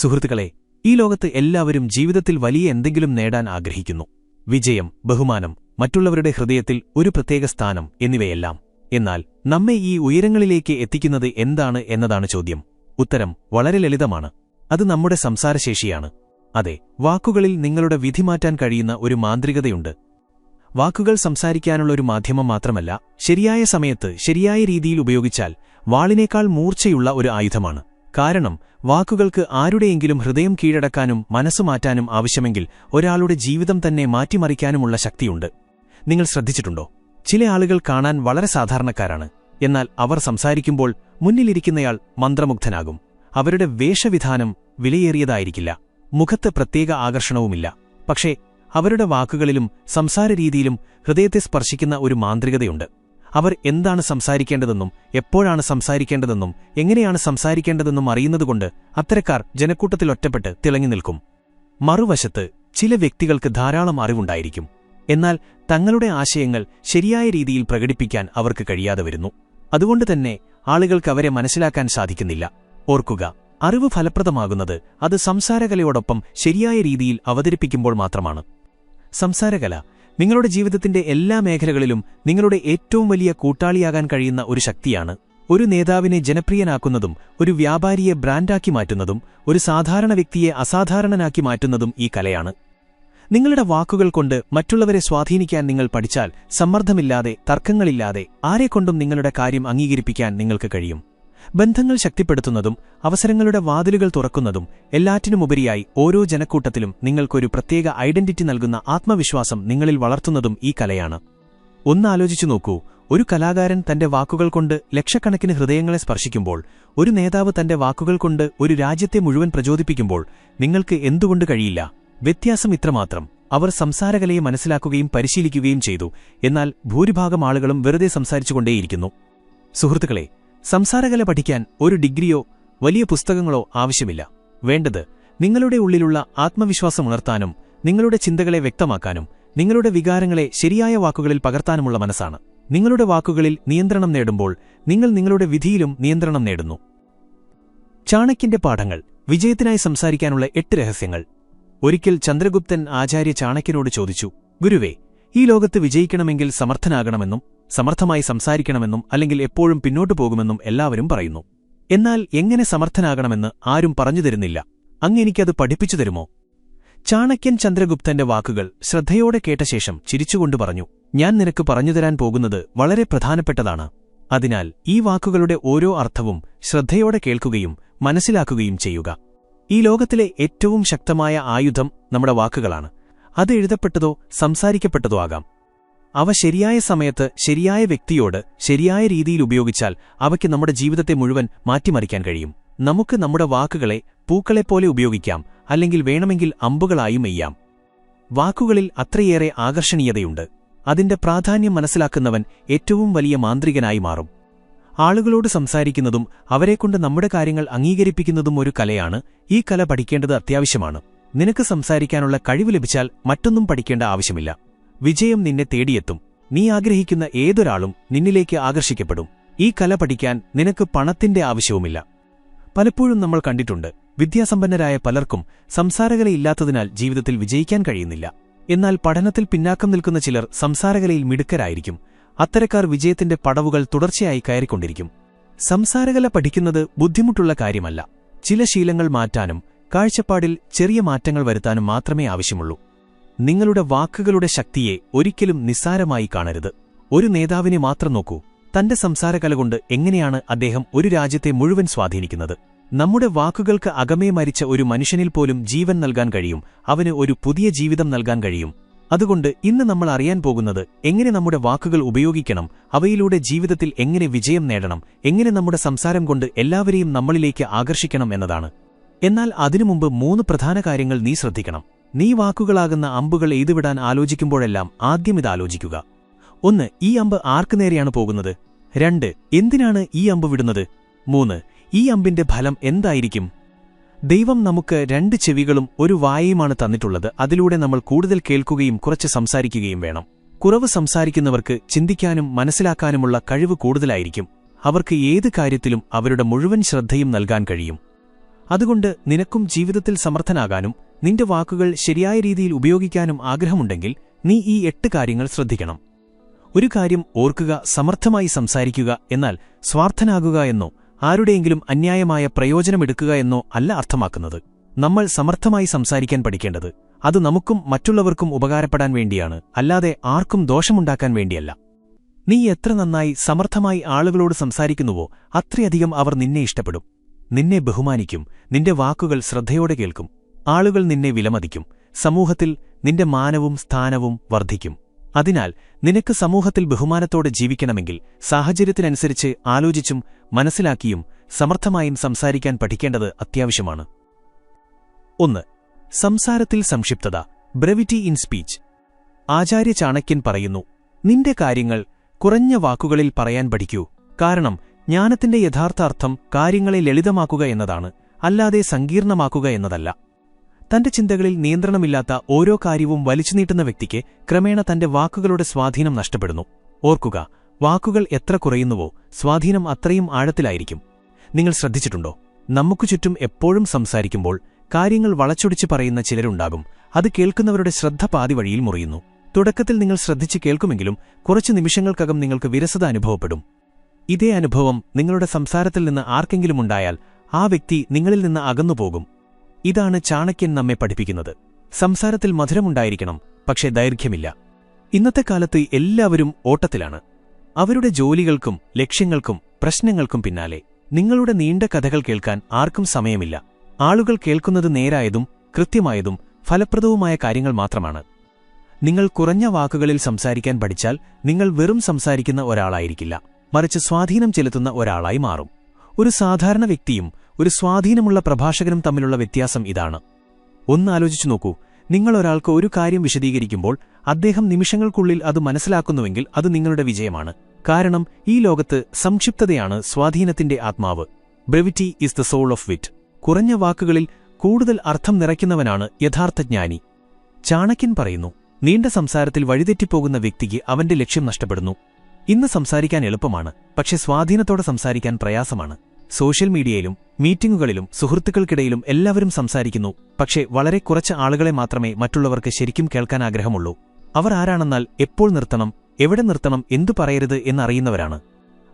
സുഹൃത്തുക്കളെ ഈ ലോകത്ത് എല്ലാവരും ജീവിതത്തിൽ വലിയ എന്തെങ്കിലും നേടാൻ ആഗ്രഹിക്കുന്നു. വിജയം ബഹുമാനം മറ്റുള്ളവരുടെ ഹൃദയത്തിൽ ഒരു പ്രത്യേക സ്ഥാനം എന്നിവയെല്ലാം. എന്നാൽ നമ്മെ ഈ ഉയരങ്ങളിലേക്ക് എത്തിക്കുന്നത് എന്താണ് എന്നതാണ് ചോദ്യം. ഉത്തരം വളരെ ലളിതമാണ്. അത് നമ്മുടെ സംസാരശേഷിയാണ്. അതെ വാക്കുകളിൽ നിങ്ങളുടെ വിധി മാറ്റാൻ കഴിയുന്ന ഒരു മാന്ത്രികതയുണ്ട്. വാക്കുകൾ സംസാരിക്കാനുള്ള ഒരു മാധ്യമം മാത്രമല്ല ശരിയായ സമയത്ത് ശരിയായ രീതിയിൽ ഉപയോഗിച്ചാൽ വാളിനേക്കാൾ മൂർച്ചയുള്ള ഒരു ആയുധമാണ്. കാരണം വാക്കുകൾക്ക് ആരുടെയെങ്കിലും ഹൃദയം കീഴടക്കാനും മനസ്സു മാറ്റാനും ആവശ്യമെങ്കിൽ ഒരാളുടെ ജീവിതം തന്നെ മാറ്റിമറിക്കാനുമുള്ള ശക്തിയുണ്ട്. നിങ്ങൾ ശ്രദ്ധിച്ചിട്ടുണ്ടോ? ചില ആളുകൾ കാണാൻ വളരെ സാധാരണക്കാരാണ്. എന്നാൽ അവർ സംസാരിക്കുമ്പോൾ മുന്നിലിരിക്കുന്നയാൾ മന്ത്രമുഗ്ധനാകും. അവരുടെ വേഷവിധാനം വിലയേറിയതായിരിക്കില്ല. മുഖത്ത് പ്രത്യേക ആകർഷണവുമില്ല. പക്ഷേ അവരുടെ വാക്കുകളിലും സംസാരരീതിയിലും ഹൃദയത്തെ സ്പർശിക്കുന്ന ഒരു മാന്ത്രികതയുണ്ട്. അവർ എന്താണ് സംസാരിക്കേണ്ടതെന്നും എപ്പോഴാണ് സംസാരിക്കേണ്ടതെന്നും എങ്ങനെയാണ് സംസാരിക്കേണ്ടതെന്നും അറിയുന്നതുകൊണ്ട് അത്തരക്കാർ ജനക്കൂട്ടത്തിൽ ഒറ്റപ്പെട്ട് തിളങ്ങി നിൽക്കും. മറുവശത്ത് ചില വ്യക്തികൾക്ക് ധാരാളം അറിവുണ്ടായിരിക്കും. എന്നാൽ തങ്ങളുടെ ആശയങ്ങൾ ശരിയായ രീതിയിൽ പ്രകടിപ്പിക്കാൻ അവർക്ക് കഴിയാതെ വരുന്നു. അതുകൊണ്ട് തന്നെ ആളുകൾക്ക് അവരെ മനസ്സിലാക്കാൻ സാധിക്കുന്നില്ല. ഓർക്കുക അറിവ് ഫലപ്രദമാകുന്നത് അത് സംസാരകലയോടൊപ്പം ശരിയായ രീതിയിൽ അവതരിപ്പിക്കുമ്പോൾ മാത്രമാണ്. സംസാരകല നിങ്ങളുടെ ജീവിതത്തിന്റെ എല്ലാ മേഖലകളിലും നിങ്ങളുടെ ഏറ്റവും വലിയ കൂട്ടാളിയാകാൻ കഴിയുന്ന ഒരു ശക്തിയാണ്. ഒരു നേതാവിനെ ജനപ്രിയനാക്കുന്നതും ഒരു വ്യാപാരിയെ ബ്രാൻഡാക്കി മാറ്റുന്നതും ഒരു സാധാരണ വ്യക്തിയെ അസാധാരണനാക്കി മാറ്റുന്നതും ഈ കലയാണ്. നിങ്ങളുടെ വാക്കുകൾ കൊണ്ട് മറ്റുള്ളവരെ സ്വാധീനിക്കാൻ നിങ്ങൾ പഠിച്ചാൽ സമ്മർദ്ദമില്ലാതെ തർക്കങ്ങളില്ലാതെ ആരെക്കൊണ്ടും നിങ്ങളുടെ കാര്യം അംഗീകരിപ്പിക്കാൻ നിങ്ങൾക്ക് കഴിയും. ബന്ധങ്ങൾ ശക്തിപ്പെടുത്തുന്നതും അവസരങ്ങളുടെ വാതിലുകൾ തുറക്കുന്നതും എല്ലാറ്റിനുമുപരിയായി ഓരോ ജനക്കൂട്ടത്തിലും നിങ്ങൾക്കൊരു പ്രത്യേക ഐഡന്റിറ്റി നൽകുന്ന ആത്മവിശ്വാസം നിങ്ങളിൽ വളർത്തുന്നതും ഈ കലയാണ്. ഒന്നാലോചിച്ചു നോക്കൂ. ഒരു കലാകാരൻ തന്റെ വാക്കുകൾ കൊണ്ട് ലക്ഷക്കണക്കിന് ഹൃദയങ്ങളെ സ്പർശിക്കുമ്പോൾ ഒരു നേതാവ് തന്റെ വാക്കുകൾ കൊണ്ട് ഒരു രാജ്യത്തെ മുഴുവൻ പ്രചോദിപ്പിക്കുമ്പോൾ നിങ്ങൾക്ക് എന്തുകൊണ്ട് കഴിയില്ല? വ്യത്യാസം ഇത്രമാത്രം. അവർ സംസാരകലയെ മനസ്സിലാക്കുകയും പരിശീലിക്കുകയും ചെയ്തു. എന്നാൽ ഭൂരിഭാഗം ആളുകളും വെറുതെ സംസാരിച്ചുകൊണ്ടേയിരിക്കുന്നു. സുഹൃത്തുക്കളെ സംസാരകല പഠിക്കാൻ ഒരു ഡിഗ്രിയോ വലിയ പുസ്തകങ്ങളോ ആവശ്യമില്ല. വേണ്ടത് നിങ്ങളുടെ ഉള്ളിലുള്ള ആത്മവിശ്വാസം ഉണർത്താനും നിങ്ങളുടെ ചിന്തകളെ വ്യക്തമാക്കാനും നിങ്ങളുടെ വികാരങ്ങളെ ശരിയായ വാക്കുകളിൽ പകർത്താനുമുള്ള മനസ്സാണ്. നിങ്ങളുടെ വാക്കുകളിൽ നിയന്ത്രണം നേടുമ്പോൾ നിങ്ങൾ നിങ്ങളുടെ വിധിയിലും നിയന്ത്രണം നേടുന്നു. ചാണക്യന്റെ പാഠങ്ങൾ വിജയത്തിനായി സംസാരിക്കാനുള്ള എട്ട് രഹസ്യങ്ങൾ. ഒരിക്കൽ ചന്ദ്രഗുപ്തൻ ആചാര്യ ചാണക്യനോട് ചോദിച്ചു ഗുരുവേ ഈ ലോകത്ത് വിജയിക്കണമെങ്കിൽ സമർത്ഥനാകണമെന്നും സമർത്ഥമായി സംസാരിക്കണമെന്നും അല്ലെങ്കിൽ എപ്പോഴും പിന്നോട്ടു പോകുമെന്നും എല്ലാവരും പറയുന്നു. എന്നാൽ എങ്ങനെ സമർത്ഥനാകണമെന്ന് ആരും പറഞ്ഞു തരുന്നില്ല. അങ്ങെനിക്കത് പഠിപ്പിച്ചു തരുമോ? ചാണക്യൻ ചന്ദ്രഗുപ്തന്റെ വാക്കുകൾ ശ്രദ്ധയോടെ കേട്ട ശേഷം ചിരിച്ചുകൊണ്ട് പറഞ്ഞു ഞാൻ നിനക്ക് പറഞ്ഞുതരാൻ പോകുന്നത് വളരെ പ്രധാനപ്പെട്ടതാണ്. അതിനാൽ ഈ വാക്കുകളുടെ ഓരോ അർത്ഥവും ശ്രദ്ധയോടെ കേൾക്കുകയും മനസ്സിലാക്കുകയും ചെയ്യുക. ഈ ലോകത്തിലെ ഏറ്റവും ശക്തമായ ആയുധം നമ്മുടെ വാക്കുകളാണ്. അത് എഴുതപ്പെട്ടതോ സംസാരിക്കപ്പെട്ടതോ ആകാം. അവ ശരിയായ സമയത്ത് ശരിയായ വ്യക്തിയോട് ശരിയായ രീതിയിൽ ഉപയോഗിച്ചാൽ അവയ്ക്ക് നമ്മുടെ ജീവിതത്തെ മുഴുവൻ മാറ്റിമറിക്കാൻ കഴിയും. നമുക്ക് നമ്മുടെ വാക്കുകളെ പൂക്കളെപ്പോലെ ഉപയോഗിക്കാം അല്ലെങ്കിൽ വേണമെങ്കിൽ അമ്പുകളായും എയ്യാം. വാക്കുകളിൽ അത്രയേറെ ആകർഷണീയതയുണ്ട്. അതിന്റെ പ്രാധാന്യം മനസ്സിലാക്കുന്നവൻ ഏറ്റവും വലിയ മാന്ത്രികനായി മാറും. ആളുകളോട് സംസാരിക്കുന്നതും അവരെക്കൊണ്ട് നമ്മുടെ കാര്യങ്ങൾ അംഗീകരിപ്പിക്കുന്നതും ഒരു കലയാണ്. ഈ കല പഠിക്കേണ്ടത് അത്യാവശ്യമാണ്. നിനക്ക് സംസാരിക്കാനുള്ള കഴിവ് ലഭിച്ചാൽ മറ്റൊന്നും പഠിക്കേണ്ട ആവശ്യമില്ല. വിജയം നിന്നെ തേടിയെത്തും. നീ ആഗ്രഹിക്കുന്ന ഏതൊരാളും നിന്നിലേക്ക് ആകർഷിക്കപ്പെടും. ഈ കല പഠിക്കാൻ നിനക്ക് പണത്തിന്റെ ആവശ്യവുമില്ല. പലപ്പോഴും നമ്മൾ കണ്ടിട്ടുണ്ട് വിദ്യാസമ്പന്നരായ പലർക്കും സംസാരകലയില്ലാത്തതിനാൽ ജീവിതത്തിൽ വിജയിക്കാൻ കഴിയുന്നില്ല. എന്നാൽ പഠനത്തിൽ പിന്നാക്കം നിൽക്കുന്ന ചിലർ സംസാരകലയിൽ മിടുക്കരായിരിക്കും. അത്തരക്കാർ വിജയത്തിന്റെ പടവുകൾ തുടർച്ചയായി കയറിക്കൊണ്ടിരിക്കും. സംസാരകല പഠിക്കുന്നത് ബുദ്ധിമുട്ടുള്ള കാര്യമല്ല. ചില ശീലങ്ങൾ മാറ്റാനും കാഴ്ചപ്പാടിൽ ചെറിയ മാറ്റങ്ങൾ വരുത്താനും മാത്രമേ ആവശ്യമുള്ളൂ. നിങ്ങളുടെ വാക്കുകളുടെ ശക്തിയെ ഒരിക്കലും നിസ്സാരമായി കാണരുത്. ഒരു നേതാവിനെ മാത്രം നോക്കൂ. തന്റെ സംസാരകല കൊണ്ട് എങ്ങനെയാണ് അദ്ദേഹം ഒരു രാജ്യത്തെ മുഴുവൻ സ്വാധീനിക്കുന്നത്? നമ്മുടെ വാക്കുകൾക്ക് അകമേ മരിച്ച ഒരു മനുഷ്യനിൽ പോലും ജീവൻ നൽകാൻ കഴിയും. അവന് ഒരു പുതിയ ജീവിതം നൽകാൻ കഴിയും. അതുകൊണ്ട് ഇന്ന് നമ്മൾ അറിയാൻ പോകുന്നത് എങ്ങനെ നമ്മുടെ വാക്കുകൾ ഉപയോഗിക്കണം അവയിലൂടെ ജീവിതത്തിൽ എങ്ങനെ വിജയം നേടണം എങ്ങനെ നമ്മുടെ സംസാരം കൊണ്ട് എല്ലാവരെയും നമ്മളിലേക്ക് ആകർഷിക്കണം എന്നതാണ്. എന്നാൽ അതിനുമുമ്പ് മൂന്ന് പ്രധാന കാര്യങ്ങൾ നീ ശ്രദ്ധിക്കണം. നീ വാക്കുകളാകുന്ന അമ്പുകൾ എയ്തുവിടാൻ ആലോചിക്കുമ്പോഴെല്ലാം ആദ്യം ഇത് ആലോചിക്കുക. ഒന്ന് ഈ അമ്പ് ആർക്കു നേരെയാണ് പോകുന്നത്? രണ്ട് എന്തിനാണ് ഈ അമ്പ് വിടുന്നത്? മൂന്ന് ഈ അമ്പിന്റെ ഫലം എന്തായിരിക്കും? ദൈവം നമുക്ക് രണ്ട് ചെവികളും ഒരു വായയുമാണ് തന്നിട്ടുള്ളത്. അതിലൂടെ നമ്മൾ കൂടുതൽ കേൾക്കുകയും കുറച്ച് സംസാരിക്കുകയും വേണം. കുറവ് സംസാരിക്കുന്നവർക്ക് ചിന്തിക്കാനും മനസ്സിലാക്കാനുമുള്ള കഴിവ് കൂടുതലായിരിക്കും. അവർക്ക് ഏത് കാര്യത്തിലും അവരുടെ മുഴുവൻ ശ്രദ്ധയും നൽകാൻ കഴിയും. അതുകൊണ്ട് നിനക്കും ജീവിതത്തിൽ സമർത്ഥനാകാനും നിന്റെ വാക്കുകൾ ശരിയായ രീതിയിൽ ഉപയോഗിക്കാനും ആഗ്രഹമുണ്ടെങ്കിൽ നീ ഈ എട്ട് കാര്യങ്ങൾ ശ്രദ്ധിക്കണം. ഒരു കാര്യം ഓർക്കുക സമർത്ഥമായി സംസാരിക്കുക എന്നാൽ സ്വാർത്ഥനാകുക എന്നോ ആരുടെയെങ്കിലും അന്യായമായ പ്രയോജനമെടുക്കുക എന്നോ അല്ല അർത്ഥമാക്കുന്നത്. നമ്മൾ സമർത്ഥമായി സംസാരിക്കാൻ പഠിക്കേണ്ടത് അത് നമുക്കും മറ്റുള്ളവർക്കും ഉപകാരപ്പെടാൻ വേണ്ടിയാണ് അല്ലാതെ ആർക്കും ദോഷമുണ്ടാക്കാൻ വേണ്ടിയല്ല. നീ എത്ര നന്നായി സമർത്ഥമായി ആളുകളോട് സംസാരിക്കുന്നുവോ അത്രയധികം അവർ നിന്നെ ഇഷ്ടപ്പെടും. നിന്നെ ബഹുമാനിക്കും നിന്റെ വാക്കുകൾ ശ്രദ്ധയോടെ കേൾക്കും. ആളുകൾ നിന്നെ വിലമതിക്കും. സമൂഹത്തിൽ നിന്റെ മാനവും സ്ഥാനവും വർദ്ധിക്കും. അതിനാൽ നിനക്ക് സമൂഹത്തിൽ ബഹുമാനത്തോടെ ജീവിക്കണമെങ്കിൽ സാഹചര്യത്തിനനുസരിച്ച് ആലോചിച്ചും മനസ്സിലാക്കിയും സമർത്ഥമായും സംസാരിക്കാൻ പഠിക്കേണ്ടത് അത്യാവശ്യമാണ്. ഒന്ന് സംസാരത്തിൽ സംക്ഷിപ്തത. Brevity in speech Acharya Chanakyan പറയുന്നു നിന്റെ കാര്യങ്ങൾ കുറഞ്ഞ വാക്കുകളിൽ പറയാൻ പഠിക്കൂ. കാരണം ജ്ഞാനത്തിന്റെ യഥാർത്ഥ അർത്ഥം കാര്യങ്ങളെ ലളിതമാക്കുക എന്നതാണ് അല്ലാതെ സങ്കീർണമാക്കുക എന്നതല്ല. തന്റെ ചിന്തകളിൽ നിയന്ത്രണമില്ലാത്ത ഓരോ കാര്യവും വലിച്ചുനീട്ടുന്ന വ്യക്തിക്ക് ക്രമേണ തന്റെ വാക്കുകളുടെ സ്വാധീനം നഷ്ടപ്പെടുന്നു. ഓർക്കുക വാക്കുകൾ എത്ര കുറയുന്നുവോ സ്വാധീനം അത്രയും ആഴത്തിലായിരിക്കും. നിങ്ങൾ ശ്രദ്ധിച്ചിട്ടുണ്ടോ? നമുക്കു ചുറ്റും എപ്പോഴും സംസാരിക്കുമ്പോൾ കാര്യങ്ങൾ വളച്ചൊടിച്ച് പറയുന്ന ചിലരുണ്ടാകും. അത് കേൾക്കുന്നവരുടെ ശ്രദ്ധ പാതി വഴിയിൽ മുറിയുന്നു. തുടക്കത്തിൽ നിങ്ങൾ ശ്രദ്ധിച്ച് കേൾക്കുമെങ്കിലും കുറച്ചു നിമിഷങ്ങൾക്കകം നിങ്ങൾക്ക് വിരസത അനുഭവപ്പെടും. ഇതേ അനുഭവം നിങ്ങളുടെ സംസാരത്തിൽ നിന്ന് ആർക്കെങ്കിലും ഉണ്ടായാൽ ആ വ്യക്തി നിങ്ങളിൽ നിന്ന് അകന്നുപോകും. ഇതാണ് ചാണക്യൻ നമ്മെ പഠിപ്പിക്കുന്നത്. സംസാരത്തിൽ മധുരമുണ്ടായിരിക്കണം പക്ഷേ ദൈർഘ്യമില്ല. ഇന്നത്തെ കാലത്ത് എല്ലാവരും ഓട്ടത്തിലാണ്. അവരുടെ ജോലികൾക്കും ലക്ഷ്യങ്ങൾക്കും പ്രശ്നങ്ങൾക്കും പിന്നാലെ. നിങ്ങളുടെ നീണ്ട കഥകൾ കേൾക്കാൻ ആർക്കും സമയമില്ല. ആളുകൾ കേൾക്കുന്നത് നേരായതും കൃത്യമായതും ഫലപ്രദവുമായ കാര്യങ്ങൾ മാത്രമാണ്. നിങ്ങൾ കുറഞ്ഞ വാക്കുകളിൽ സംസാരിക്കാൻ പഠിച്ചാൽ നിങ്ങൾ വെറും സംസാരിക്കുന്ന ഒരാളായിരിക്കില്ല. മറിച്ച് സ്വാധീനം ചെലുത്തുന്ന ഒരാളായി മാറും. ഒരു സാധാരണ വ്യക്തിയും ഒരു സ്വാധീനമുള്ള പ്രഭാഷകനും തമ്മിലുള്ള വ്യത്യാസം ഇതാണ്. ഒന്നാലോചിച്ചു നോക്കൂ. നിങ്ങളൊരാൾക്ക് ഒരു കാര്യം വിശദീകരിക്കുമ്പോൾ അദ്ദേഹം നിമിഷങ്ങൾക്കുള്ളിൽ അത് മനസ്സിലാക്കുന്നുവെങ്കിൽ അത് നിങ്ങളുടെ വിജയമാണ്. കാരണം ഈ ലോകത്ത് സംക്ഷിപ്തതയാണ് സ്വാധീനത്തിന്റെ ആത്മാവ്. Brevity is the soul of wit കുറഞ്ഞ വാക്കുകളിൽ കൂടുതൽ അർത്ഥം നിറയ്ക്കുന്നവനാണ് യഥാർത്ഥ ജ്ഞാനി. ചാണക്യൻ പറയുന്നു നീണ്ട സംസാരത്തിൽ വഴിതെറ്റിപ്പോകുന്ന വ്യക്തിക്ക് അവന്റെ ലക്ഷ്യം നഷ്ടപ്പെടുന്നു. ഇന്ന് സംസാരിക്കാൻ എളുപ്പമാണ് പക്ഷെ സ്വാധീനത്തോടെ സംസാരിക്കാൻ പ്രയാസമാണ്. സോഷ്യൽ മീഡിയയിലും മീറ്റിംഗുകളിലും സുഹൃത്തുക്കൾക്കിടയിലും എല്ലാവരും സംസാരിക്കുന്നു. പക്ഷേ വളരെ കുറച്ച് ആളുകളെ മാത്രമേ മറ്റുള്ളവർക്ക് ശരിക്കും കേൾക്കാൻ ആഗ്രഹമുള്ളൂ. അവർ ആരാണെന്നാൽ എപ്പോൾ നിർത്തണം എവിടെ നിർത്തണം എന്തു പറയരുത് എന്നറിയുന്നവരാണ്.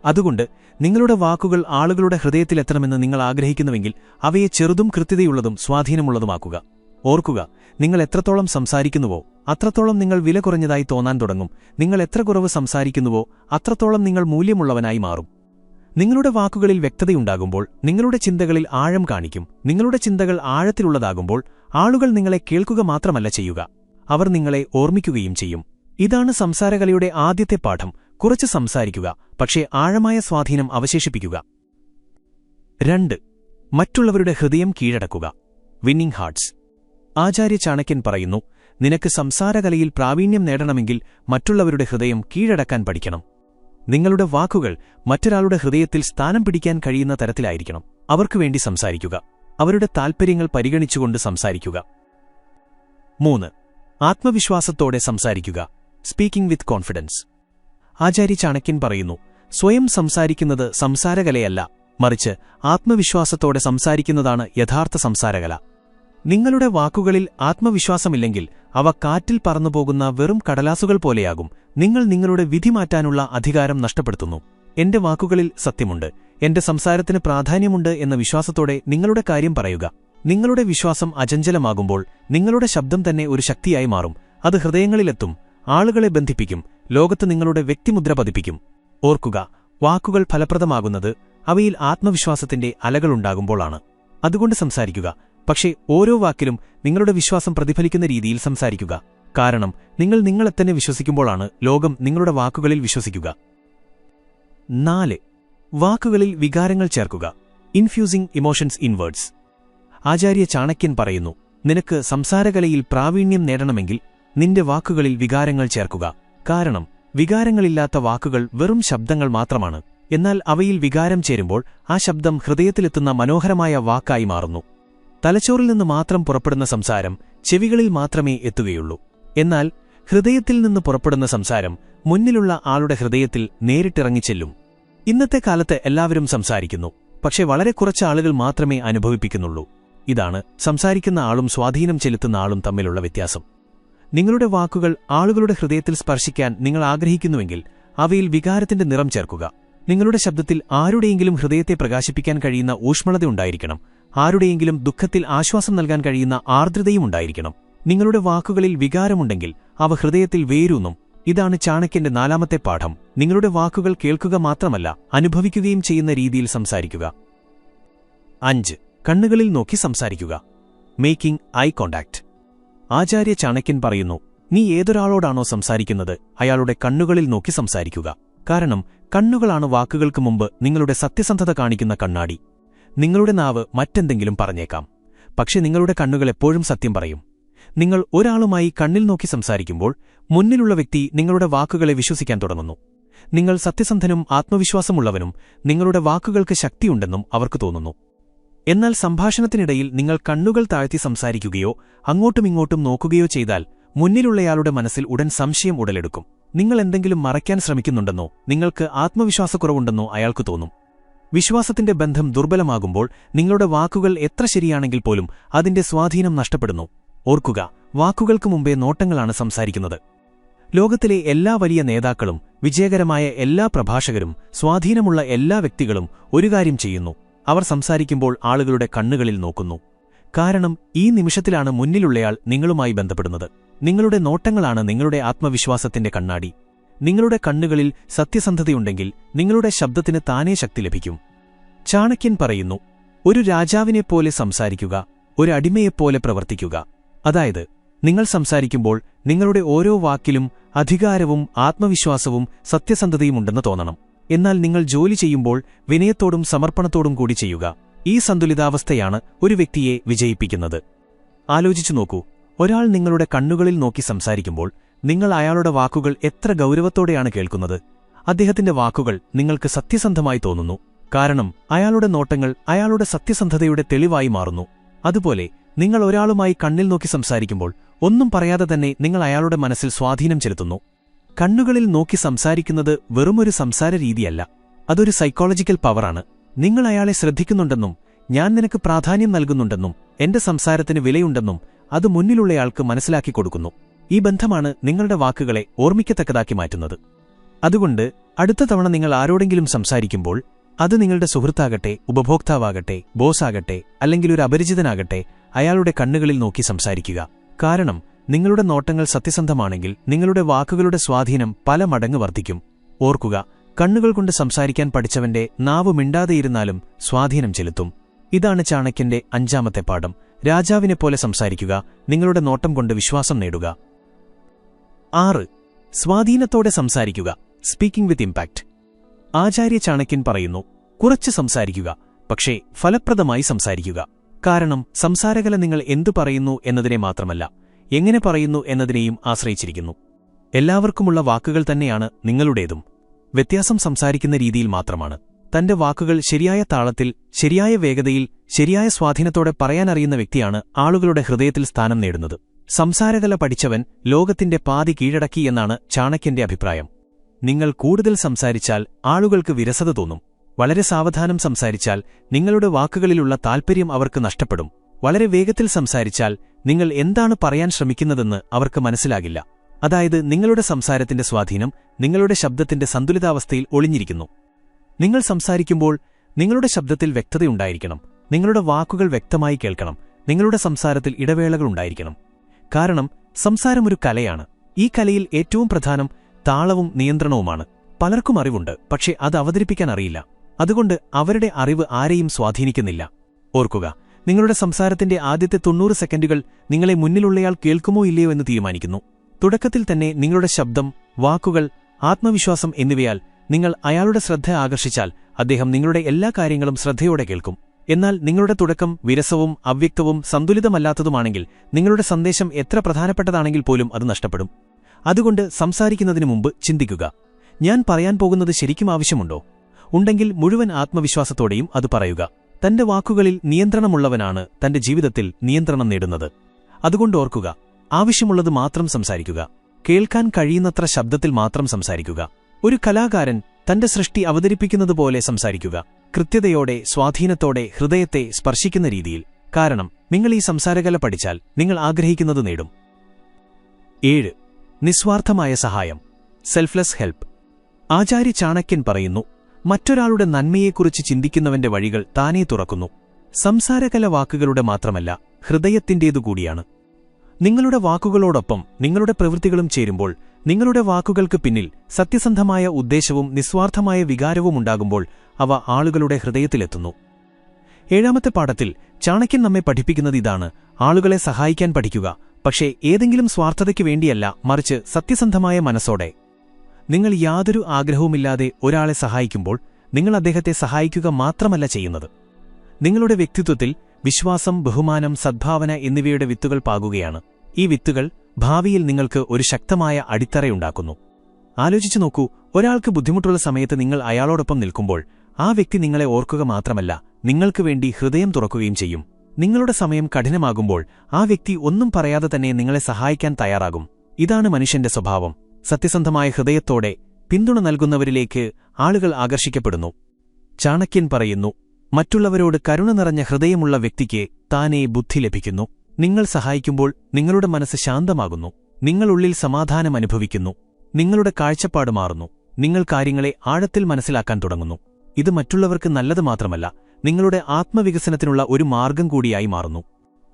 അതുകൊണ്ട് നിങ്ങളുടെ വാക്കുകൾ ആളുകളുടെ ഹൃദയത്തിലെത്തണമെന്ന് നിങ്ങൾ ആഗ്രഹിക്കുന്നുവെങ്കിൽ അവയെ ചെറുതും കൃത്യതയുള്ളതും സ്വാധീനമുള്ളതുമാക്കുക. ഓർക്കുക നിങ്ങൾ എത്രത്തോളം സംസാരിക്കുന്നുവോ അത്രത്തോളം നിങ്ങൾ വില കുറഞ്ഞതായി തോന്നാൻ തുടങ്ങും. നിങ്ങൾ എത്ര കുറവ് സംസാരിക്കുന്നുവോ അത്രത്തോളം നിങ്ങൾ മൂല്യമുള്ളവനായി മാറും. നിങ്ങളുടെ വാക്കുകളിൽ വ്യക്തതയുണ്ടാകുമ്പോൾ നിങ്ങളുടെ ചിന്തകളിൽ ആഴം കാണിക്കും. നിങ്ങളുടെ ചിന്തകൾ ആഴത്തിലുള്ളതാകുമ്പോൾ ആളുകൾ നിങ്ങളെ കേൾക്കുക മാത്രമല്ല ചെയ്യുക. അവർ നിങ്ങളെ ഓർമ്മിക്കുകയും ചെയ്യും. ഇതാണ് സംസാരകലയുടെ ആദ്യത്തെ പാഠം. കുറച്ച് സംസാരിക്കുക പക്ഷേ ആഴമായ സ്വാധീനം അവശേഷിപ്പിക്കുക. രണ്ട് മറ്റുള്ളവരുടെ ഹൃദയം കീഴടക്കുക. വിന്നിംഗ് ഹാർട്സ് ആചാര്യ ചാണക്യൻ പറയുന്നു നിനക്ക് സംസാരകലയിൽ പ്രാവീണ്യം നേടണമെങ്കിൽ മറ്റുള്ളവരുടെ ഹൃദയം കീഴടക്കാൻ പഠിക്കണം. നിങ്ങളുടെ വാക്കുകൾ മറ്റൊരാളുടെ ഹൃദയത്തിൽ സ്ഥാനം പിടിക്കാൻ കഴിയുന്ന തരത്തിലായിരിക്കണം അവർക്കു വേണ്ടി സംസാരിക്കുക. അവരുടെ താൽപ്പര്യങ്ങൾ പരിഗണിച്ചുകൊണ്ട് സംസാരിക്കുക. മൂന്ന്. ആത്മവിശ്വാസത്തോടെ സംസാരിക്കുക. Speaking with confidence. ആചാര്യ ചാണക്യൻ പറയുന്നു സ്വയം സംസാരിക്കുന്നത് സംസാരകലയല്ല മറിച്ച് ആത്മവിശ്വാസത്തോടെ സംസാരിക്കുന്നതാണ് യഥാർത്ഥ സംസാരകല. നിങ്ങളുടെ വാക്കുകളിൽ ആത്മവിശ്വാസമില്ലെങ്കിൽ അവ കാറ്റിൽ പറന്നുപോകുന്ന വെറും കടലാസുകൾ പോലെയാകും. നിങ്ങൾ നിങ്ങളുടെ വിധി മാറ്റാനുള്ള അധികാരം നഷ്ടപ്പെടുത്തുന്നു. എന്റെ വാക്കുകളിൽ സത്യമുണ്ട്. എന്റെ സംസാരത്തിന് പ്രാധാന്യമുണ്ട് എന്ന വിശ്വാസത്തോടെ നിങ്ങളുടെ കാര്യം പറയുക. നിങ്ങളുടെ വിശ്വാസം അചഞ്ചലമാകുമ്പോൾ നിങ്ങളുടെ ശബ്ദം തന്നെ ഒരു ശക്തിയായി മാറും. അത് ഹൃദയങ്ങളിലെത്തും. ആളുകളെ ബന്ധിപ്പിക്കും. ലോകത്ത് നിങ്ങളുടെ വ്യക്തിമുദ്ര പതിപ്പിക്കും. ഓർക്കുക വാക്കുകൾ ഫലപ്രദമാകുന്നത് അവയിൽ ആത്മവിശ്വാസത്തിന്റെ അലകളുണ്ടാകുമ്പോഴാണ് അതുകൊണ്ട് സംസാരിക്കുക. പക്ഷേ ഓരോ വാക്കിലും നിങ്ങളുടെ വിശ്വാസം പ്രതിഫലിക്കുന്ന രീതിയിൽ സംസാരിക്കുക. കാരണം നിങ്ങൾ നിങ്ങളെ തന്നെ വിശ്വസിക്കുമ്പോഴാണ് ലോകം നിങ്ങളുടെ വാക്കുകളിൽ വിശ്വസിക്കുക. നാല്. വാക്കുകളിൽ വികാരങ്ങൾ ചേർക്കുക. ഇൻഫ്യൂസിംഗ് ഇമോഷൻസ് ഇൻവേർഡ്സ് ആചാര്യ ചാണക്യൻ പറയുന്നു നിനക്ക് സംസാരകലയിൽ പ്രാവീണ്യം നേടണമെങ്കിൽ നിന്റെ വാക്കുകളിൽ വികാരങ്ങൾ ചേർക്കുക. കാരണം വികാരങ്ങളില്ലാത്ത വാക്കുകൾ വെറും ശബ്ദങ്ങൾ മാത്രമാണ്. എന്നാൽ അവയിൽ വികാരം ചേരുമ്പോൾ ആ ശബ്ദം ഹൃദയത്തിലെത്തുന്ന മനോഹരമായ വാക്കായി മാറുന്നു. തലച്ചോറിൽ നിന്ന് മാത്രം പുറപ്പെടുന്ന സംസാരം ചെവികളിൽ മാത്രമേ എത്തുകയുള്ളൂ. എന്നാൽ ഹൃദയത്തിൽ നിന്ന് പുറപ്പെടുന്ന സംസാരം മുന്നിലുള്ള ആളുടെ ഹൃദയത്തിൽ നേരിട്ടിറങ്ങിച്ചെല്ലും ഇന്നത്തെ കാലത്ത് എല്ലാവരും സംസാരിക്കുന്നു പക്ഷേ വളരെ കുറച്ച് ആളുകൾ മാത്രമേ അനുഭവിപ്പിക്കുന്നുള്ളൂ. ഇതാണ് സംസാരിക്കുന്ന ആളും സ്വാധീനം ചെലുത്തുന്ന ആളും തമ്മിലുള്ള വ്യത്യാസം. നിങ്ങളുടെ വാക്കുകൾ ആളുകളുടെ ഹൃദയത്തിൽ സ്പർശിക്കാൻ നിങ്ങൾ ആഗ്രഹിക്കുന്നുവെങ്കിൽ അവയിൽ വികാരത്തിന്റെ നിറം ചേർക്കുക. നിങ്ങളുടെ ശബ്ദത്തിൽ ആരുടെയെങ്കിലും ഹൃദയത്തെ പ്രകാശിപ്പിക്കാൻ കഴിയുന്ന ഊഷ്മളത ഉണ്ടായിരിക്കണം. ആരുടെയെങ്കിലും ദുഃഖത്തിൽ ആശ്വാസം നൽകാൻ കഴിയുന്ന ആർദ്രതയും ഉണ്ടായിരിക്കണം. നിങ്ങളുടെ വാക്കുകളിൽ വികാരമുണ്ടെങ്കിൽ അവ ഹൃദയത്തിൽ വേരൂന്നും. ഇതാണ് ചാണക്യന്റെ നാലാമത്തെ പാഠം. നിങ്ങളുടെ വാക്കുകൾ കേൾക്കുക മാത്രമല്ല അനുഭവിക്കുകയും ചെയ്യുന്ന രീതിയിൽ സംസാരിക്കുക. അഞ്ച്. കണ്ണുകളിൽ നോക്കി സംസാരിക്കുക. Making eye contact Acharya Chanakyan പറയുന്നു നീ ഏതൊരാളോടാണോ സംസാരിക്കുന്നത് അയാളുടെ കണ്ണുകളിൽ നോക്കി സംസാരിക്കുക. കാരണം കണ്ണുകളാണ് വാക്കുകൾക്ക് മുമ്പ് നിങ്ങളുടെ സത്യസന്ധത കാണിക്കുന്ന കണ്ണാടി. നിങ്ങളുടെ നാവ് മറ്റെന്തെങ്കിലും പറഞ്ഞേക്കാം. പക്ഷെ നിങ്ങളുടെ കണ്ണുകൾ എപ്പോഴും സത്യം പറയും. നിങ്ങൾ ഒരാളുമായി കണ്ണിൽ നോക്കി സംസാരിക്കുമ്പോൾ മുന്നിലുള്ള വ്യക്തി നിങ്ങളുടെ വാക്കുകളെ വിശ്വസിക്കാൻ തുടങ്ങുന്നു. നിങ്ങൾ സത്യസന്ധനും ആത്മവിശ്വാസമുള്ളവനും നിങ്ങളുടെ വാക്കുകൾക്ക് ശക്തിയുണ്ടെന്നും അവർക്ക് തോന്നുന്നു. എന്നാൽ സംഭാഷണത്തിനിടയിൽ നിങ്ങൾ കണ്ണുകൾ താഴ്ത്തി സംസാരിക്കുകയോ അങ്ങോട്ടുമിങ്ങോട്ടും നോക്കുകയോ ചെയ്താൽ മുന്നിലുള്ളയാളുടെ മനസ്സിൽ ഉടൻ സംശയം ഉടലെടുക്കും. നിങ്ങൾ എന്തെങ്കിലും മറയ്ക്കാൻ ശ്രമിക്കുന്നുണ്ടെന്നോ നിങ്ങൾക്ക് ആത്മവിശ്വാസക്കുറവുണ്ടെന്നോ അയാൾക്ക് തോന്നും. വിശ്വാസത്തിന്റെ ബന്ധം ദുർബലമാകുമ്പോൾ നിങ്ങളുടെ വാക്കുകൾ എത്ര ശരിയാണെങ്കിൽ പോലും അതിന്റെ സ്വാധീനം നഷ്ടപ്പെടുന്നു. ഓർക്കുക വാക്കുകൾക്ക് മുമ്പേ നോട്ടങ്ങളാണ് സംസാരിക്കുന്നത്. ലോകത്തിലെ എല്ലാ വലിയ നേതാക്കളും വിജയകരമായ എല്ലാ പ്രഭാഷകരും സ്വാധീനമുള്ള എല്ലാ വ്യക്തികളും ഒരു കാര്യം ചെയ്യുന്നു. അവർ സംസാരിക്കുമ്പോൾ ആളുകളുടെ കണ്ണുകളിൽ നോക്കുന്നു. കാരണം ഈ നിമിഷത്തിലാണ് മുന്നിലുള്ളയാൾ നിങ്ങളുമായി ബന്ധപ്പെടുന്നത്. നിങ്ങളുടെ നോട്ടങ്ങളാണ് നിങ്ങളുടെ ആത്മവിശ്വാസത്തിന്റെ കണ്ണാടി. നിങ്ങളുടെ കണ്ണുകളിൽ സത്യസന്ധതയുണ്ടെങ്കിൽ നിങ്ങളുടെ ശബ്ദത്തിന് താനേ ശക്തി ലഭിക്കും. ചാണക്യൻ പറയുന്നു ഒരു രാജാവിനെപ്പോലെ സംസാരിക്കുക ഒരു അടിമയെപ്പോലെ പ്രവർത്തിക്കുക. അതായത് നിങ്ങൾ സംസാരിക്കുമ്പോൾ നിങ്ങളുടെ ഓരോ വാക്കിലും അധികാരവും ആത്മവിശ്വാസവും സത്യസന്ധതയുമുണ്ടെന്ന് തോന്നണം. എന്നാൽ നിങ്ങൾ ജോലി ചെയ്യുമ്പോൾ വിനയത്തോടും സമർപ്പണത്തോടും കൂടി ചെയ്യുക. ഈ സന്തുലിതാവസ്ഥയാണ് ഒരു വ്യക്തിയെ വിജയിപ്പിക്കുന്നത്. ആലോചിച്ചു നോക്കൂ ഒരാൾ നിങ്ങളുടെ കണ്ണുകളിൽ നോക്കി സംസാരിക്കുമ്പോൾ നിങ്ങൾ അയാളുടെ വാക്കുകൾ എത്ര ഗൗരവത്തോടെയാണ് കേൾക്കുന്നത്? അദ്ദേഹത്തിന്റെ വാക്കുകൾ നിങ്ങൾക്ക് സത്യസന്ധമായി തോന്നുന്നു. കാരണം അയാളുടെ നോട്ടങ്ങൾ അയാളുടെ സത്യസന്ധതയുടെ തെളിവായി മാറുന്നു. അതുപോലെ നിങ്ങൾ ഒരാളുമായി കണ്ണിൽ നോക്കി സംസാരിക്കുമ്പോൾ ഒന്നും പറയാതെ തന്നെ നിങ്ങൾ അയാളുടെ മനസ്സിൽ സ്വാധീനം ചെലുത്തുന്നു. കണ്ണുകളിൽ നോക്കി സംസാരിക്കുന്നത് വെറുമൊരു സംസാര രീതിയല്ല. അതൊരു സൈക്കോളജിക്കൽ പവറാണ് നിങ്ങൾ അയാളെ ശ്രദ്ധിക്കുന്നുണ്ടെന്നും ഞാൻ നിനക്ക് പ്രാധാന്യം നൽകുന്നുണ്ടെന്നും എന്റെ സംസാരത്തിന് വിലയുണ്ടെന്നും അത് മുന്നിലുള്ളയാൾക്ക് മനസ്സിലാക്കി കൊടുക്കുന്നു. ഈ ബന്ധമാണ് നിങ്ങളുടെ വാക്കുകളെ ഓർമ്മിക്കത്തക്കതാക്കി മാറ്റുന്നത്. അതുകൊണ്ട് അടുത്ത തവണ നിങ്ങൾ ആരോടെങ്കിലും സംസാരിക്കുമ്പോൾ അത് നിങ്ങളുടെ സുഹൃത്താകട്ടെ ഉപഭോക്താവാകട്ടെ ബോസാകട്ടെ അല്ലെങ്കിൽ ഒരു അപരിചിതനാകട്ടെ അയാളുടെ കണ്ണുകളിൽ നോക്കി സംസാരിക്കുക. കാരണം നിങ്ങളുടെ നോട്ടങ്ങൾ സത്യസന്ധമാണെങ്കിൽ നിങ്ങളുടെ വാക്കുകളുടെ സ്വാധീനം പല മടങ്ങ് വർദ്ധിക്കും. ഓർക്കുക കണ്ണുകൾ കൊണ്ട് സംസാരിക്കാൻ പഠിച്ചവന്റെ നാവ് മിണ്ടാതെയിരുന്നാലും സ്വാധീനം ചെലുത്തും. ഇതാണ് ചാണക്യന്റെ അഞ്ചാമത്തെ പാഠം. രാജാവിനെപ്പോലെ സംസാരിക്കുക നിങ്ങളുടെ നോട്ടം കൊണ്ട് വിശ്വാസം നേടുക. ആറ്. സ്വാധീനത്തോടെ സംസാരിക്കുക. സ്പീക്കിംഗ് വിത്ത് ഇമ്പാക്ട് ആചാര്യ ചാണക്യൻ പറയുന്നു കുറച്ച് സംസാരിക്കുക പക്ഷേ ഫലപ്രദമായി സംസാരിക്കുക. കാരണം സംസാരകല നിങ്ങൾ എന്തു പറയുന്നു എന്നതിനെ മാത്രമല്ല എങ്ങനെ പറയുന്നു എന്നതിനെയും ആശ്രയിച്ചിരിക്കുന്നു. എല്ലാവർക്കുമുള്ള വാക്കുകൾ തന്നെയാണ് നിങ്ങളുടേതും. വ്യത്യാസം സംസാരിക്കുന്ന രീതിയിൽ മാത്രമാണ്. തന്റെ വാക്കുകൾ ശരിയായ താളത്തിൽ ശരിയായ വേഗതയിൽ ശരിയായ സ്വാധീനത്തോടെ പറയാനറിയുന്ന വ്യക്തിയാണ് ആളുകളുടെ ഹൃദയത്തിൽ സ്ഥാനം നേടുന്നത്. സംസാരകല പഠിച്ചവൻ ലോകത്തിന്റെ പാതി കീഴടക്കി എന്നാണ് ചാണക്യന്റെ അഭിപ്രായം. നിങ്ങൾ കൂടുതൽ സംസാരിച്ചാൽ ആളുകൾക്ക് വിരസത തോന്നും. വളരെ സാവധാനം സംസാരിച്ചാൽ നിങ്ങളുടെ വാക്കുകളിലുള്ള താൽപ്പര്യം അവർക്ക് നഷ്ടപ്പെടും. വളരെ വേഗത്തിൽ സംസാരിച്ചാൽ നിങ്ങൾ എന്താണ് പറയാൻ ശ്രമിക്കുന്നതെന്ന് അവർക്ക് മനസ്സിലാകില്ല. അതായത് നിങ്ങളുടെ സംസാരത്തിന്റെ സ്വാധീനം നിങ്ങളുടെ ശബ്ദത്തിന്റെ സന്തുലിതാവസ്ഥയിൽ ഒളിഞ്ഞിരിക്കുന്നു. നിങ്ങൾ സംസാരിക്കുമ്പോൾ നിങ്ങളുടെ ശബ്ദത്തിൽ വ്യക്തതയുണ്ടായിരിക്കണം. നിങ്ങളുടെ വാക്കുകൾ വ്യക്തമായി കേൾക്കണം. നിങ്ങളുടെ സംസാരത്തിൽ ഇടവേളകളുണ്ടായിരിക്കണം കാരണം സംസാരമൊരു കലയാണ്. ഈ കലയിൽ ഏറ്റവും പ്രധാനം താളവും നിയന്ത്രണവുമാണ്. പലർക്കും അറിവുണ്ട് പക്ഷേ അത് അവതരിപ്പിക്കാൻ അറിയില്ല. അതുകൊണ്ട് അവരുടെ അറിവ് ആരെയും സ്വാധീനിക്കുന്നില്ല. ഓർക്കുക നിങ്ങളുടെ സംസാരത്തിന്റെ ആദ്യത്തെ തൊണ്ണൂറ് സെക്കൻഡുകൾ നിങ്ങളെ മുന്നിലുള്ളയാൾ കേൾക്കുമോ ഇല്ലയോ എന്ന് തീരുമാനിക്കുന്നു. തുടക്കത്തിൽ തന്നെ നിങ്ങളുടെ ശബ്ദം വാക്കുകൾ ആത്മവിശ്വാസം എന്നിവയാൽ നിങ്ങൾ അയാളുടെ ശ്രദ്ധ ആകർഷിച്ചാൽ അദ്ദേഹം നിങ്ങളുടെ എല്ലാ കാര്യങ്ങളും ശ്രദ്ധയോടെ കേൾക്കും. എന്നാൽ നിങ്ങളുടെ തുടക്കം വിരസവും അവ്യക്തവും സന്തുലിതമല്ലാത്തതുമാണെങ്കിൽ നിങ്ങളുടെ സന്ദേശം എത്ര പ്രധാനപ്പെട്ടതാണെങ്കിൽ പോലും അത് നഷ്ടപ്പെടും. അതുകൊണ്ട് സംസാരിക്കുന്നതിനു മുമ്പ് ചിന്തിക്കുക. ഞാൻ പറയാൻ പോകുന്നത് ശരിക്കും ആവശ്യമുണ്ടോ? ഉണ്ടെങ്കിൽ മുഴുവൻ ആത്മവിശ്വാസത്തോടെയും അത് പറയുക. തന്റെ വാക്കുകളിൽ നിയന്ത്രണമുള്ളവനാണ് തന്റെ ജീവിതത്തിൽ നിയന്ത്രണം നേടുന്നത്. അതുകൊണ്ട് ഓർക്കുക. ആവശ്യമുള്ളത് മാത്രം സംസാരിക്കുക. കേൾക്കാൻ കഴിയുന്നത്ര ശബ്ദത്തിൽ മാത്രം സംസാരിക്കുക. ഒരു കലാകാരൻ തന്റെ സൃഷ്ടി അവതരിപ്പിക്കുന്നതുപോലെ സംസാരിക്കുക. കൃത്യതയോടെ സ്വാധീനത്തോടെ ഹൃദയത്തെ സ്പർശിക്കുന്ന രീതിയിൽ. കാരണം നിങ്ങൾ ഈ സംസാരകല പഠിച്ചാൽ നിങ്ങൾ ആഗ്രഹിക്കുന്നത് നേടും. ഏഴ്. നിസ്വാർത്ഥമായ സഹായം. Selfless help. ആചാര്യ ചാണക്യൻ പറയുന്നു മറ്റൊരാളുടെ നന്മയെക്കുറിച്ച് ചിന്തിക്കുന്നവന്റെ വഴികൾ താനേ തുറക്കുന്നു. സംസാരകല വാക്കുകളുടെ മാത്രമല്ല ഹൃദയത്തിന്റേതുകൂടിയാണ്. നിങ്ങളുടെ വാക്കുകളോടൊപ്പം നിങ്ങളുടെ പ്രവൃത്തികളും ചേരുമ്പോൾ നിങ്ങളുടെ വാക്കുകൾക്ക് പിന്നിൽ സത്യസന്ധമായ ഉദ്ദേശവും നിസ്വാർത്ഥമായ വികാരവുമുണ്ടാകുമ്പോൾ അവ ആളുകളുടെ ഹൃദയത്തിലെത്തുന്നു. ഏഴാമത്തെ പാഠത്തിൽ ചാണക്യൻ നമ്മെ പഠിപ്പിക്കുന്നത് ഇതാണ്. ആളുകളെ സഹായിക്കാൻ പഠിക്കുക. പക്ഷേ ഏതെങ്കിലും സ്വാർത്ഥതയ്ക്കു വേണ്ടിയല്ല മറിച്ച് സത്യസന്ധമായ മനസ്സോടെ. നിങ്ങൾ യാതൊരു ആഗ്രഹവുമില്ലാതെ ഒരാളെ സഹായിക്കുമ്പോൾ നിങ്ങൾ അദ്ദേഹത്തെ സഹായിക്കുക മാത്രമല്ല ചെയ്യുന്നത്. നിങ്ങളുടെ വ്യക്തിത്വത്തിൽ വിശ്വാസം ബഹുമാനം സദ്ഭാവന എന്നിവയുടെ വിത്തുകൾ പാകുകയാണ്. ഈ വിത്തുകൾ ഭാവിയിൽ നിങ്ങൾക്ക് ഒരു ശക്തമായ അടിത്തറയുണ്ടാക്കുന്നു ആലോചിച്ചു നോക്കൂ ഒരാൾക്ക് ബുദ്ധിമുട്ടുള്ള സമയത്ത് നിങ്ങൾ അയാളോടൊപ്പം നിൽക്കുമ്പോൾ ആ വ്യക്തി നിങ്ങളെ ഓർക്കുക മാത്രമല്ല നിങ്ങൾക്ക് വേണ്ടി ഹൃദയം തുറക്കുകയും ചെയ്യും. നിങ്ങളുടെ സമയം കഠിനമാകുമ്പോൾ ആ വ്യക്തി ഒന്നും പറയാതെ തന്നെ നിങ്ങളെ സഹായിക്കാൻ തയ്യാറാകും. ഇതാണ് മനുഷ്യന്റെ സ്വഭാവം. സത്യസന്ധമായ ഹൃദയത്തോടെ പിന്തുണ നൽകുന്നവരിലേക്ക് ആളുകൾ ആകർഷിക്കപ്പെടുന്നു. ചാണക്യൻ പറയുന്നു മറ്റുള്ളവരോട് കരുണ നിറഞ്ഞ ഹൃദയമുള്ള വ്യക്തിക്ക് താനേ ബുദ്ധി ലഭിക്കുന്നു. നിങ്ങൾ സഹായിക്കുമ്പോൾ നിങ്ങളുടെ മനസ്സ് ശാന്തമാകുന്നു. നിങ്ങളുള്ളിൽ സമാധാനം അനുഭവിക്കുന്നു. നിങ്ങളുടെ കാഴ്ചപ്പാട് മാറുന്നു. നിങ്ങൾ കാര്യങ്ങളെ ആഴത്തിൽ മനസ്സിലാക്കാൻ തുടങ്ങുന്നു. ഇത് മറ്റുള്ളവർക്ക് നല്ലത് മാത്രമല്ല നിങ്ങളുടെ ആത്മവികസനത്തിനുള്ള ഒരു മാർഗം കൂടിയായി മാറുന്നു.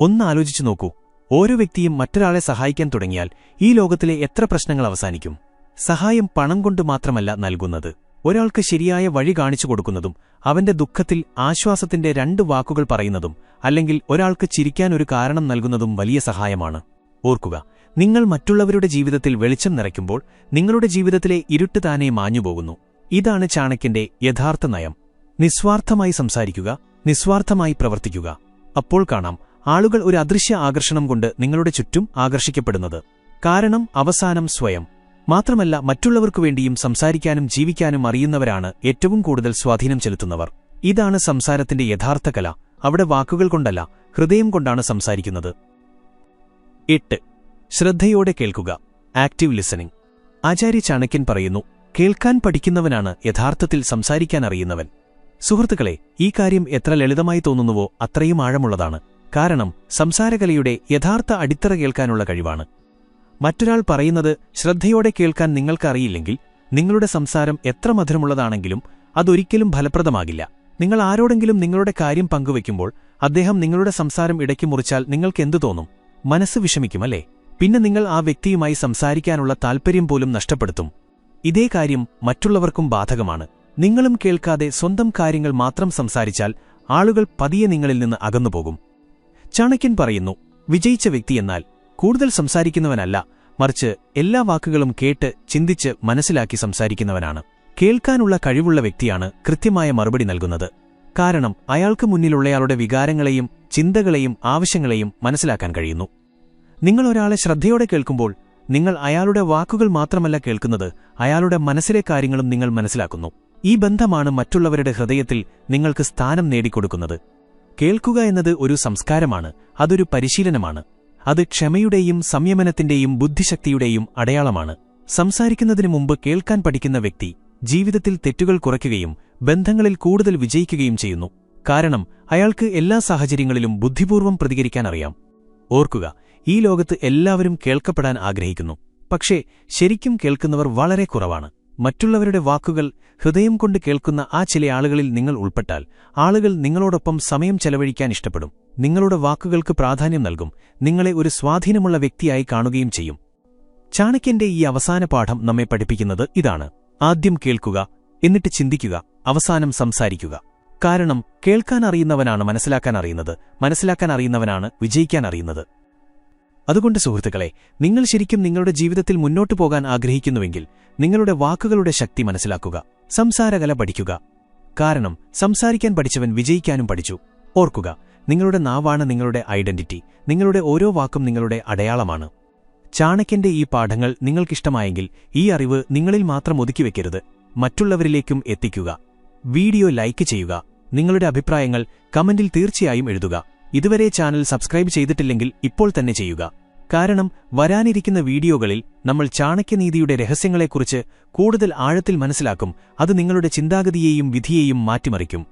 ഒന്ന് ആലോചിച്ചു നോക്കൂ. ഓരോ വ്യക്തിയും മറ്റൊരാളെ സഹായിക്കാൻ തുടങ്ങിയാൽ ഈ ലോകത്തിലെ എത്ര പ്രശ്നങ്ങൾ അവസാനിക്കും? സഹായം പണം കൊണ്ട് മാത്രമല്ല നൽകുന്നത്. ഒരാൾക്ക് ശരിയായ വഴി കാണിച്ചു കൊടുക്കുന്നതും അവന്റെ ദുഃഖത്തിൽ ആശ്വാസത്തിന്റെ രണ്ട് വാക്കുകൾ പറയുന്നതും അല്ലെങ്കിൽ ഒരാൾക്ക് ചിരിക്കാൻ ഒരു കാരണം നൽകുന്നതും വലിയ സഹായമാണ്. ഓർക്കുക നിങ്ങൾ മറ്റുള്ളവരുടെ ജീവിതത്തിൽ വെളിച്ചം നിറയ്ക്കുമ്പോൾ നിങ്ങളുടെ ജീവിതത്തിലെ ഇരുട്ട് താനെ മാഞ്ഞുപോകുന്നു. ഇതാണ് ചാണക്യന്റെ യഥാർത്ഥ നയം. നിസ്വാർത്ഥമായി സംസാരിക്കുക നിസ്വാർത്ഥമായി പ്രവർത്തിക്കുക. അപ്പോൾ കാണാം ആളുകൾ ഒരു അദൃശ്യ ആകർഷണം കൊണ്ട് നിങ്ങളുടെ ചുറ്റും ആകർഷിക്കപ്പെടുന്നത്. കാരണം അവസാനം സ്വയം. മാത്രമല്ല മറ്റുള്ളവർക്കു വേണ്ടിയും സംസാരിക്കാനും ജീവിക്കാനും അറിയുന്നവരാണ് ഏറ്റവും കൂടുതൽ സ്വാധീനം ചെലുത്തുന്നവർ. ഇതാണ് സംസാരത്തിന്റെ യഥാർത്ഥ കല. അവിടെ വാക്കുകൾ കൊണ്ടല്ല ഹൃദയം കൊണ്ടാണ് സംസാരിക്കുന്നത്. എട്ട്. ശ്രദ്ധയോടെ കേൾക്കുക. Active listening. ആചാര്യ ചാണക്യൻ പറയുന്നു കേൾക്കാൻ പഠിക്കുന്നവനാണ് യഥാർത്ഥത്തിൽ സംസാരിക്കാൻ അറിയുന്നവൻ. സുഹൃത്തുക്കളെ ഈ കാര്യം എത്ര ലളിതമായി തോന്നുന്നുവോ അത്രയും ആഴമുള്ളതാണ്. കാരണം സംസാരകലയുടെ യഥാർത്ഥ അടിത്തറ കേൾക്കാനുള്ള കഴിവാണ്. മറ്റൊരാൾ പറയുന്നത് ശ്രദ്ധയോടെ കേൾക്കാൻ നിങ്ങൾക്കറിയില്ലെങ്കിൽ നിങ്ങളുടെ സംസാരം എത്ര മധുരമുള്ളതാണെങ്കിലും അതൊരിക്കലും ഫലപ്രദമാകില്ല. നിങ്ങൾ ആരോടെങ്കിലും നിങ്ങളുടെ കാര്യം പങ്കുവയ്ക്കുമ്പോൾ അദ്ദേഹം നിങ്ങളുടെ സംസാരം ഇടയ്ക്ക് മുറിച്ചാൽ നിങ്ങൾക്കെന്തു തോന്നും? മനസ്സ് വിഷമിക്കുമല്ലേ പിന്നെ നിങ്ങൾ ആ വ്യക്തിയുമായി സംസാരിക്കാനുള്ള താൽപ്പര്യം പോലും നഷ്ടപ്പെടുത്തും. ഇതേ കാര്യം മറ്റുള്ളവർക്കും ബാധകമാണ്. നിങ്ങളും കേൾക്കാതെ സ്വന്തം കാര്യങ്ങൾ മാത്രം സംസാരിച്ചാൽ ആളുകൾ പതിയെ നിങ്ങളിൽ നിന്ന് അകന്നുപോകും. ചാണക്യൻ പറയുന്നു വിജയിച്ച വ്യക്തിയെന്നാൽ കൂടുതൽ സംസാരിക്കുന്നവനല്ല മറിച്ച് എല്ലാ വാക്കുകളും കേട്ട് ചിന്തിച്ച് മനസ്സിലാക്കി സംസാരിക്കുന്നവനാണ്. കേൾക്കാനുള്ള കഴിവുള്ള വ്യക്തിയാണ് കൃത്യമായ മറുപടി നൽകുന്നത്. കാരണം അയാൾക്ക് മുന്നിലുള്ളയാളുടെ വികാരങ്ങളെയും ചിന്തകളെയും ആവശ്യങ്ങളെയും മനസ്സിലാക്കാൻ കഴിയുന്നു. നിങ്ങൾ ഒരാളെ ശ്രദ്ധയോടെ കേൾക്കുമ്പോൾ നിങ്ങൾ അയാളുടെ വാക്കുകൾ മാത്രമല്ല കേൾക്കുന്നത് അയാളുടെ മനസ്സിലെ കാര്യങ്ങളും നിങ്ങൾ മനസ്സിലാക്കുന്നു. ഈ ബന്ധമാണ് മറ്റുള്ളവരുടെ ഹൃദയത്തിൽ നിങ്ങൾക്ക് സ്ഥാനം നേടിക്കൊടുക്കുന്നത്. കേൾക്കുക എന്നത് ഒരു സംസ്കാരമാണ് അതൊരു പരിശീലനമാണ്. അത് ക്ഷമയുടെയും സംയമനത്തിന്റെയും ബുദ്ധിശക്തിയുടെയും അടയാളമാണ്. സംസാരിക്കുന്നതിനു മുമ്പ് കേൾക്കാൻ പഠിക്കുന്ന വ്യക്തി ജീവിതത്തിൽ തെറ്റുകൾ കുറയ്ക്കുകയും ബന്ധങ്ങളിൽ കൂടുതൽ വിജയിക്കുകയും ചെയ്യുന്നു. കാരണം അയാൾക്ക് എല്ലാ സാഹചര്യങ്ങളിലും ബുദ്ധിപൂർവം പ്രതികരിക്കാൻ അറിയാം. ഓർക്കുക ഈ ലോകത്ത് എല്ലാവരും കേൾക്കപ്പെടാൻ ആഗ്രഹിക്കുന്നു. പക്ഷേ ശരിക്കും കേൾക്കുന്നവർ വളരെ കുറവാണ്. മറ്റുള്ളവരുടെ വാക്കുകൾ ഹൃദയം കൊണ്ട് കേൾക്കുന്ന ആ ചില ആളുകളിൽ നിങ്ങൾ ഉൾപ്പെട്ടാൽ ആളുകൾ നിങ്ങളോടൊപ്പം സമയം ചെലവഴിക്കാൻ ഇഷ്ടപ്പെടും. നിങ്ങളുടെ വാക്കുകൾക്ക് പ്രാധാന്യം നൽകും. നിങ്ങളെ ഒരു സ്വാധീനമുള്ള വ്യക്തിയായി കാണുകയും ചെയ്യും. ചാണക്യന്റെ ഈ അവസാന പാഠം നമ്മെ പഠിപ്പിക്കുന്നത് ഇതാണ്. ആദ്യം കേൾക്കുക എന്നിട്ട് ചിന്തിക്കുക അവസാനം സംസാരിക്കുക. കാരണം കേൾക്കാൻ അറിയുന്നവനാണ് മനസ്സിലാക്കാൻ അറിയുന്നത്. മനസ്സിലാക്കാൻ അറിയുന്നവനാണ് വിജയിക്കാൻ അറിയുന്നത്. അതുകൊണ്ട് സുഹൃത്തുക്കളെ നിങ്ങൾ ശരിക്കും നിങ്ങളുടെ ജീവിതത്തിൽ മുന്നോട്ടു പോകാൻ ആഗ്രഹിക്കുന്നുവെങ്കിൽ നിങ്ങളുടെ വാക്കുകളുടെ ശക്തി മനസ്സിലാക്കുക സംസാരകല പഠിക്കുക. കാരണം സംസാരിക്കാൻ പഠിച്ചവൻ വിജയിക്കാനും പഠിച്ചു. ഓർക്കുക നിങ്ങളുടെ നാവാണ് നിങ്ങളുടെ ഐഡന്റിറ്റി നിങ്ങളുടെ ഓരോ വാക്കും നിങ്ങളുടെ അടയാളമാണ്. ചാണക്യന്റെ ഈ പാഠങ്ങൾ നിങ്ങൾക്കിഷ്ടമായെങ്കിൽ ഈ അറിവ് നിങ്ങളിൽ മാത്രം ഒതുക്കി ഒതുക്കിവെക്കരുത് മറ്റുള്ളവരിലേക്കും എത്തിക്കുക. വീഡിയോ ലൈക്ക് ചെയ്യുക. നിങ്ങളുടെ അഭിപ്രായങ്ങൾ കമന്റിൽ തീർച്ചയായും എഴുതുക. ഇതുവരെ ചാനൽ സബ്സ്ക്രൈബ് ചെയ്തിട്ടില്ലെങ്കിൽ ഇപ്പോൾ തന്നെ ചെയ്യുക. കാരണം വരാനിരിക്കുന്ന വീഡിയോകളിൽ നമ്മൾ ചാണക്യനീതിയുടെ രഹസ്യങ്ങളെക്കുറിച്ച് കൂടുതൽ ആഴത്തിൽ മനസ്സിലാക്കും അത് നിങ്ങളുടെ ചിന്താഗതിയെയും വിധിയെയും മാറ്റിമറിക്കും.